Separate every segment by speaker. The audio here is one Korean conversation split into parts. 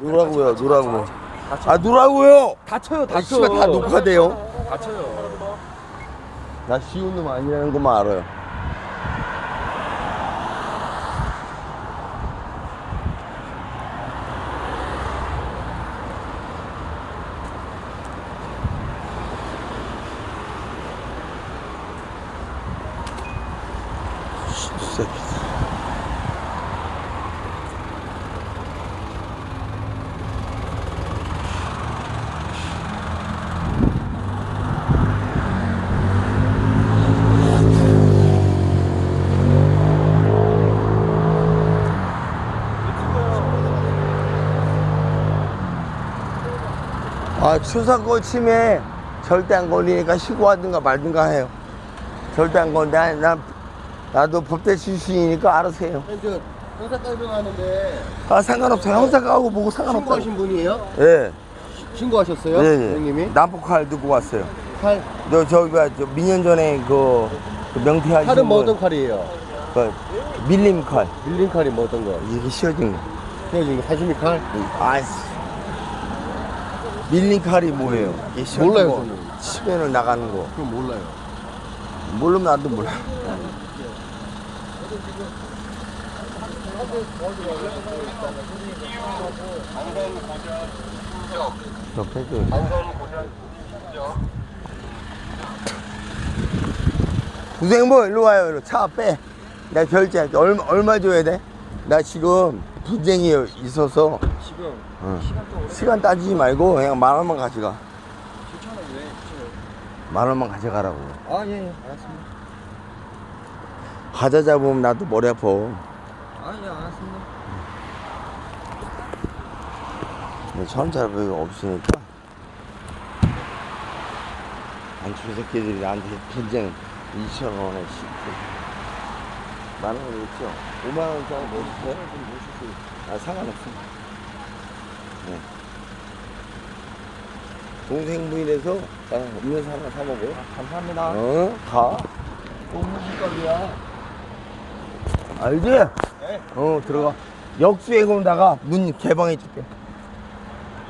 Speaker 1: 누라고요, 누라고. 아, 누라고요.
Speaker 2: 다쳐요,
Speaker 1: 아,
Speaker 2: 다쳐.
Speaker 1: 씨발 다 녹화돼요.
Speaker 2: 다쳐요.
Speaker 1: 나 쉬운 놈 아니라는 것만 알아요. 새끼. 아, 추사고 치매 절대 안 걸리니까 신고하든가 말든가 해요. 절대 안 걸리. 나, 나, 나도 법대 출신이니까 알아서 해요.
Speaker 3: 저 형사 깔병하는데
Speaker 1: 아, 상관없어요. 형사가하고 뭐고 상관없다고.
Speaker 3: 신고하신 분이에요?
Speaker 1: 예.
Speaker 3: 신고하셨어요?
Speaker 1: 예, 예.
Speaker 3: 선생님이?
Speaker 1: 남포칼 듣고 왔어요.
Speaker 3: 칼?
Speaker 1: 너, 저기, 뭐야, 저, 민년 전에 그, 그 명태하신
Speaker 3: 칼은 뭐
Speaker 1: 분,
Speaker 3: 어떤 칼이에요?
Speaker 1: 그, 밀림 칼.
Speaker 3: 밀린 칼이 뭐 어떤 거?
Speaker 1: 이게 씌워진 거.
Speaker 3: 헤어진 거 사시미 칼?
Speaker 1: 아이씨. 밀림 칼이 뭐예요? 이게
Speaker 3: 몰라요,
Speaker 1: 거.
Speaker 3: 저는.
Speaker 1: 치면은 나가는 거.
Speaker 3: 그럼 몰라요.
Speaker 1: 모르면 나도 몰라. 옆에 그 구생모 일로 와요. 일로 차 빼. 나 결제 얼마 얼마 줘야 돼? 나 지금 분쟁이 있어서
Speaker 2: 지금
Speaker 1: 어.
Speaker 2: 시간 좀
Speaker 1: 시간 따지지 말고 그냥 만 원만 가져가.
Speaker 2: 7천 원 왜?
Speaker 1: 만 원만 가져가라고.
Speaker 2: 아, 예, 예, 알았습니다.
Speaker 1: 과자 잡으면 나도 머리 아파.
Speaker 2: 아, 예, 알았습니다.
Speaker 1: 근데 처음 잡을 없으니까 안주 새끼들이 나한테 분쟁 2천 원에 씹고 만 원을 있죠? 5만 원 짜리 뭐 있어요? 아 상관없어 네. 동생 부인에서 나 음료수 하나 사 먹어
Speaker 2: 감사합니다.
Speaker 1: 어? 가 너무 식값이야 알지?
Speaker 2: 네.
Speaker 1: 어 들어가 역수행 온다가 문 개방해 줄게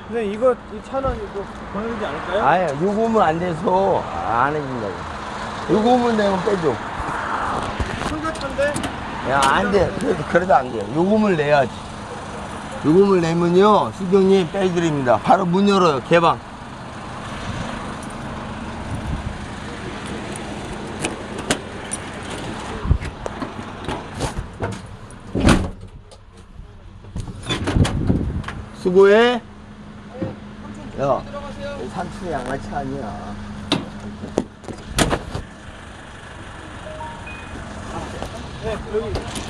Speaker 2: 근데 이거 이 차는 이거 보내주지 않을까요?
Speaker 1: 아예 요금은 안 돼서 안 해준다고 요금은 내가 빼줘? 야 안 돼. 그래도, 그래도 안 돼 요금을 내야지. 요금을 내면요 수경님 빼드립니다. 바로 문 열어요 개방. 수고해. 야 산촌 양아치 아니야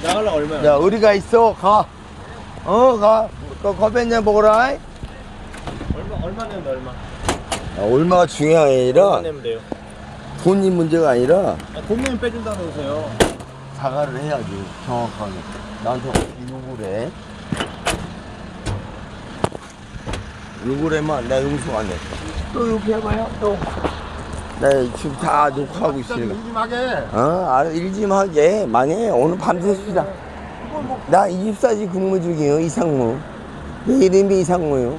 Speaker 2: 나가려 얼마야?
Speaker 1: 야, 우리가 있어. 가. 어, 가. 그 커피 한잔 먹어라. 야,
Speaker 2: 얼마 얼마 내면 얼마?
Speaker 1: 얼마가 중요한 게 아니라
Speaker 2: 얼마 내면 돼요?
Speaker 1: 돈이 문제가 아니라
Speaker 2: 아, 돈 내면 빼준다면서요.
Speaker 1: 사과를 해야지. 정확하게. 나한테 어떻게 욕을 해? 욕을 하면 나 용서 안 해. 또 욕해봐요, 또. 나 지금 다 녹화하고 있으니까.
Speaker 3: 심하게.
Speaker 1: 어, 알아, 일짐하게. 망해. 오늘 밤새시다. 나 24시 근무 중이에요, 이상무. 내 이름이 이상무요.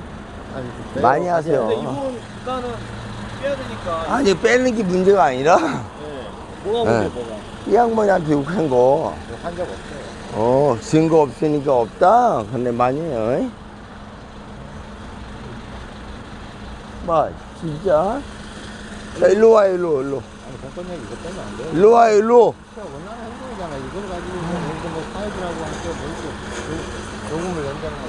Speaker 1: 많이 하세요.
Speaker 2: 이분 일단은 빼야 되니까.
Speaker 1: 아니 빼는 게 문제가 아니라
Speaker 2: 네. 뭐가
Speaker 1: 네.
Speaker 2: 문제 뭐가?
Speaker 1: 이 양반한테 욕한 거,
Speaker 2: 한적 없어요.
Speaker 1: 어 증거 없으니까 없다. 근데 많이 해요. 뭐 진짜? 자 일로 와 일로 일로
Speaker 2: 아니 공권 얘기 이거 빼면 안 돼요.
Speaker 1: 일로 와 일로.
Speaker 2: 원하는 행동이잖아. 이걸 가지고 뭐 이거 뭐 사회주라고 하니까 뭐 이렇게 요- 요금을 낸다는 거.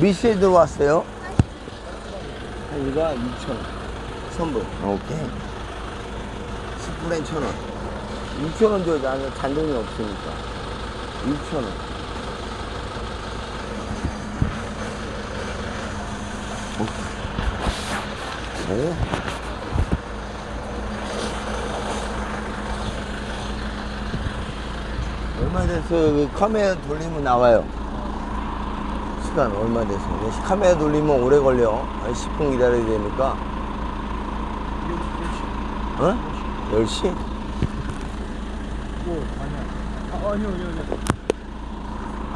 Speaker 1: 몇 시에 들어왔어요? 이가 2천 원. 선불. 오케이. 10분에 1천 원. 2천 원 줘야 나는 잔돈이 없으니까. 2천 원. 네. 얼마 됐어요? 그 카메라 돌리면 나와요. 시간 얼마 됐어요? 카메라 돌리면 오래 걸려. 10분 기다려야 되니까. 어? 10시?
Speaker 2: 뭐 아니야. 아, 아니요, 아니요, 아니요.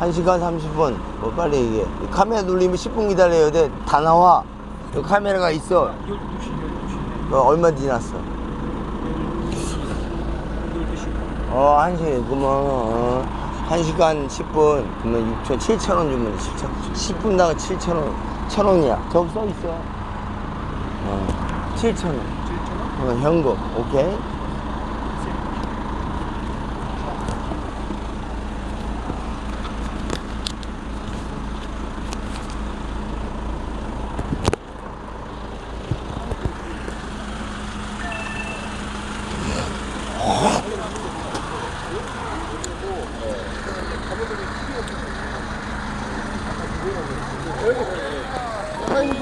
Speaker 1: 1시간 30분. 뭐 빨리 얘기해. 이 카메라 눌리면 10분 기다려야 돼. 다 나와. 여기 카메라가 있어.
Speaker 2: 12시, 12시.
Speaker 1: 너 얼마 지났어?
Speaker 2: 12시.
Speaker 1: 어, 1시, 그러면, 어, 1시간 10분, 그러면 6천, 7천 원 주면 7천, 10분당 7천원, 1,000원이야. 저기 써 있어. 어, 7천 원.
Speaker 2: 7,000원?
Speaker 1: 어, 현금, 오케이?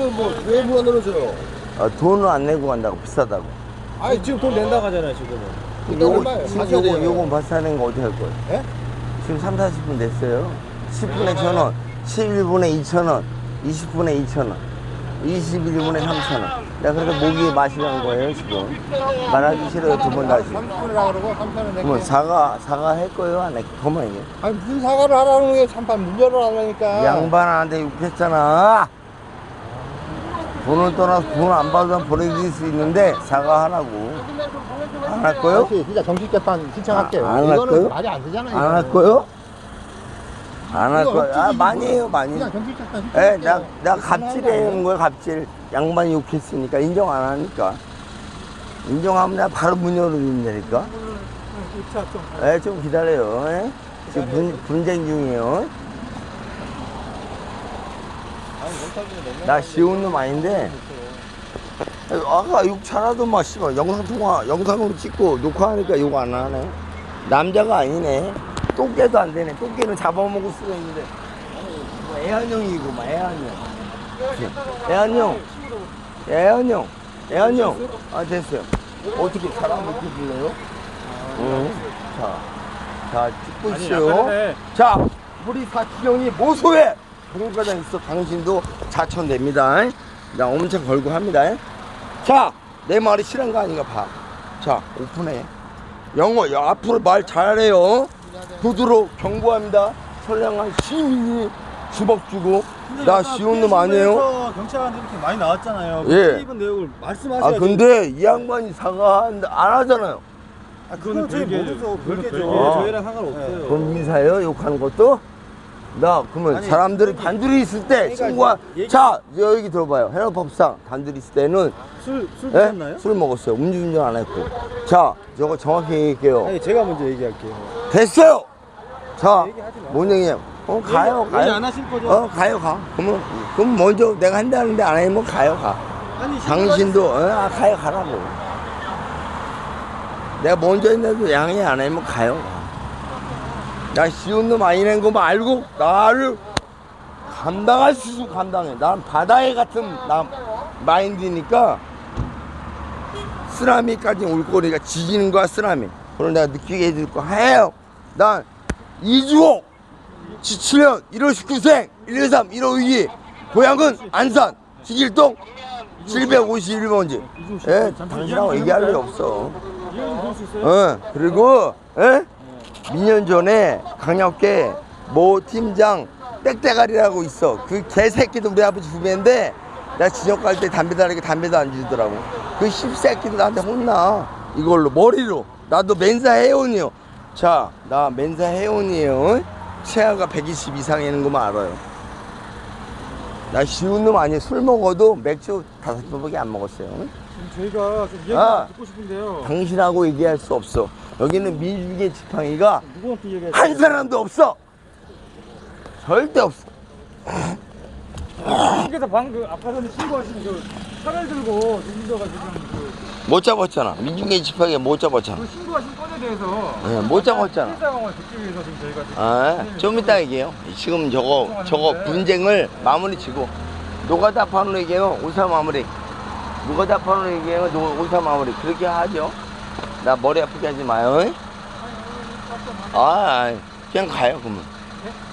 Speaker 3: 이거 뭐왜 무한으로 줘요?
Speaker 1: 어, 돈을 안 내고 간다고, 비싸다고.
Speaker 2: 아니, 지금 돈 낸다 가잖아요, 지금은.
Speaker 3: 이거 얼마예요?
Speaker 1: 지금 요거,
Speaker 3: 돼요.
Speaker 1: 요거 발사하는 거 어떻게 할 거예요?
Speaker 3: 예?
Speaker 1: 지금 3, 40분 됐어요. 10분에 1,000원, 11분에 2,000원, 20분에 2,000원, 21분에 3,000원. 내가 그래서 모기 마시는 거예요, 지금. 말하기 싫어요, 두 번 다시.
Speaker 3: 3분이라 그러고 3천원 낼게.
Speaker 1: 그러면 사과, 사과 할 거예요, 안 할 거예요? 그만요.
Speaker 3: 아니 무슨 사과를 하라는 게 잠깐 문 열어라니까.
Speaker 1: 양반한테 욕했잖아. 돈을 떠나서 돈 안 받으면 보내줄 수 있는데 사과하라고. 안 할 거요?
Speaker 3: 진짜 정식 재판 신청할게요.
Speaker 1: 아, 안할
Speaker 3: 이거는
Speaker 1: 거요?
Speaker 3: 말이 안 되잖아요.
Speaker 1: 안 할. 거요? 안 할 거요? 아, 많이. 해요, 많이.
Speaker 3: 그냥 정식 재판
Speaker 1: 예,
Speaker 3: 신청할게요.
Speaker 1: 나, 나 갑질하는 거야, 갑질. 양반이 욕했으니까 인정 안 하니까. 인정하면 내가 바로 문 열어준다니까. 예, 좀 기다려요. 예? 지금 분, 분쟁 중이에요. 나 쉬운 놈 아닌데. 아까 욕 잘하던 막 씨발 영상 통화 영상으로 찍고 녹화하니까 욕 안 하네. 남자가 아니네. 똥개도 안 되네. 똥개는 잡아먹을 수가 있는데. 뭐 애완용이고 막 애완용. 애완용. 애완용. 애완용. 아 됐어요. 어떻게 사람 못해 줄래요? 응. 자, 자 찍고 있어요. 자, 우리 사치형이 모소해. 공과장 있어. 당신도 자천됩니다. 나 엄청 걸고 합니다. 자, 내 말이 실한 거 아닌가 봐. 자, 오픈해. 영어, 야, 앞으로 말 잘해요. 도도로 경고합니다. 선량한 시민이 주먹 주고. 나 쉬운 놈 아니에요.
Speaker 2: 경찰한테 이렇게 많이 나왔잖아요.
Speaker 1: 예.
Speaker 2: 입은 내용을 말씀하셔야지.
Speaker 1: 아, 근데 이 양반이 사과한다 안 하잖아요.
Speaker 2: 아, 그거는 저희 모두서 별개죠.
Speaker 1: 아.
Speaker 2: 저희랑 상관없어요.
Speaker 1: 그럼 인사해요? 욕하는 것도? 나 그러면
Speaker 2: 아니,
Speaker 1: 사람들이 단둘이 있을 때
Speaker 2: 그러니까
Speaker 1: 친구와
Speaker 2: 얘기-
Speaker 1: 자 여기 들어봐요 해로법상 단둘이 있을 때는
Speaker 2: 술, 술
Speaker 1: 예?
Speaker 2: 드셨나요?
Speaker 1: 술 먹었어요 음주운전 안 했고 자 저거 정확히 얘기할게요
Speaker 2: 아니, 제가 먼저 얘기할게요.
Speaker 1: 됐어요 자
Speaker 2: 얘기하지 마.
Speaker 1: 문영님 어 가요
Speaker 2: 얘기
Speaker 1: 가요
Speaker 2: 안 하실 거죠?
Speaker 1: 어 가요 가 그러면 그럼 먼저 내가 한다는데 안 하면 가요 가
Speaker 2: 아니,
Speaker 1: 당신도 어, 아, 가요 가라고 내가 먼저 했는데도 양해 안 하면 가요 가. 나 쉬운 놈 아니라는 거 알고? 나를 감당할 수 있으면 감당해. 난 바다에 같은 나 마인드니까 쓰나미까지 올 거니까 지지는 거야 쓰나미. 그걸 내가 느끼게 해줄 거 해요. 난 이주호 17년 1월 19생 123 1호 2 고향은 안산 지길동 751번지. 예, 당신하고 얘기할 일 없어?
Speaker 2: 어,
Speaker 1: 그리고 예? 미년 전에 강력계 모 팀장 땡땡아리라고 있어. 그 개새끼도 우리 아버지 후배인데 나 지역 갈 때 담배 다니게 담배도 안 주더라고. 그 씹새끼도 나한테 혼나. 이걸로 머리로. 나도 멘사 회원이요. 자, 나 멘사 회원이에요. 체하가 120 이상이는 것만 알아요. 나 쉬운 놈 아니에요. 술 먹어도 맥주 다섯 병밖에 안 먹었어요.
Speaker 2: 저희가 좀 이야기
Speaker 1: 아.
Speaker 2: 듣고 싶은데요.
Speaker 1: 당신하고 얘기할 수 없어. 여기는 민주주의 지팡이가
Speaker 2: 누구한테 얘기할
Speaker 1: 한 사람도 없어. 절대 없어.
Speaker 2: 그래서 방금 아까 전에 신고하신 그 차를 들고 주민서가 지금 그,
Speaker 1: 못 잡았잖아. 민주주의 지팡이 못 잡았잖아.
Speaker 2: 그 신고하신 건에 대해서
Speaker 1: 예, 못 잡았잖아.
Speaker 2: 실제 상황을 듣기 위해서 지금 저희가 지금
Speaker 1: 아, 좀 이따 얘기해요. 지금 저거 저거 분쟁을 마무리 지고 노가다 파는 얘기해요. 오사 마무리. 파는 얘기해요. 노- 오사 마무리. 그렇게 하죠. 나 머리 아프게 하지 마요. 아, 아, 그냥 가요 그러면.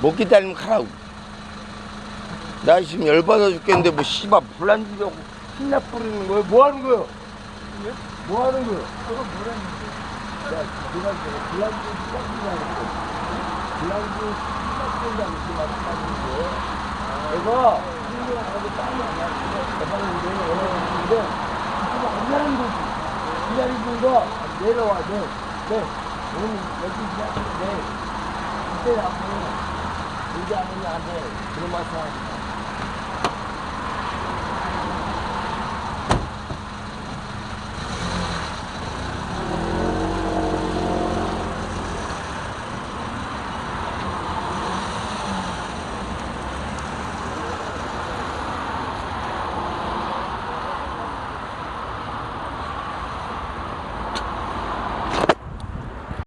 Speaker 1: 못 기다리면 가라고. 나 지금 열받아 죽겠는데 뭐 씨발 불난 집이고 신나 뿌리는 거야? 뭐 하는 거야? 뭐 하는 거야? 내가 이제 블랑드 시작이라고 했어. 블랑드 시작이라고 이렇게 말씀하시는데, 내가 한국하고 땅이 안 나고 대박인데, 어려웠는데, 지금 안 나는 거지. 기다리는 거 내려와, 네. 네. 오늘 여기 시작인데, 그때 앞으로 얘기 안 하면 안 돼. 그런 말씀 하지 마.